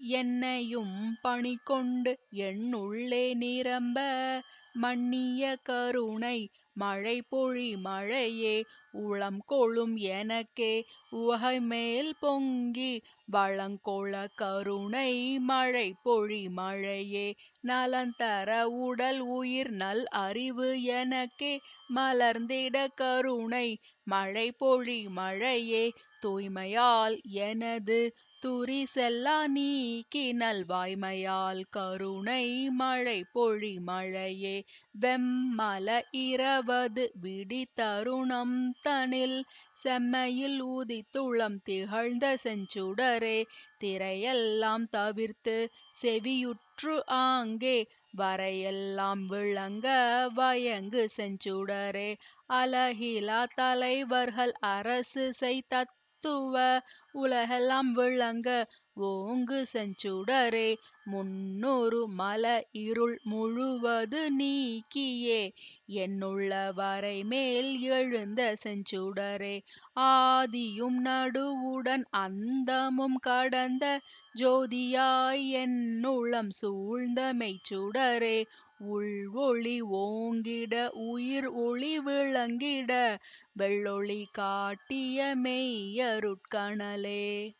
என்னையும் பணிகொண்டு என்னுள்ளே நிரம்ப மன்னிய கருணை மழை பொழி மழையே உளம் கொளும் எனக்கே உவகைமேல் பொங்கி வளங்கொள கருணை மழை பொழி மழையே நலந்தர உடல் உயிர் நல் அறிவு எனக்கே மலர்ந்திட கருணை மழை பொழி மழையே தூய்மையால் எனது துரி செல்லா நீக்கி நல்வாய்மையால் கருணை மழை பொழி மழையே வெம்மல இரவது விடிதருணம் தனில் செம்மையில் உதித்துளம் திகழ்ந்த செஞ்சுடரே திரையெல்லாம் தவிர்த்து செவியுற்று ஆங்கே வரையெல்லாம் விளங்க வயங்கு செஞ்சுடரே அலகிலா தலைவர்கள் அரசு செய் தத்துவ உலகெல்லாம் விளங்க ஓங்கு செஞ்சுடரே முன்னூறு மல இருள் முழுவது நீக்கியே. என்னுள்ளவரை மேல் எழுந்த செஞ்சுடரே. ஆதியும் நடுவுடன் அந்தமும் கடந்த ஜோதியாய் என்னுளம் சூழ்ந்த மெய்ச்சுடரே. உள்ஒளி ஓங்கிட உயிர் ஒளி விளங்கிட வெள்ளொளி காட்டிய மெய்யருட்கணலே.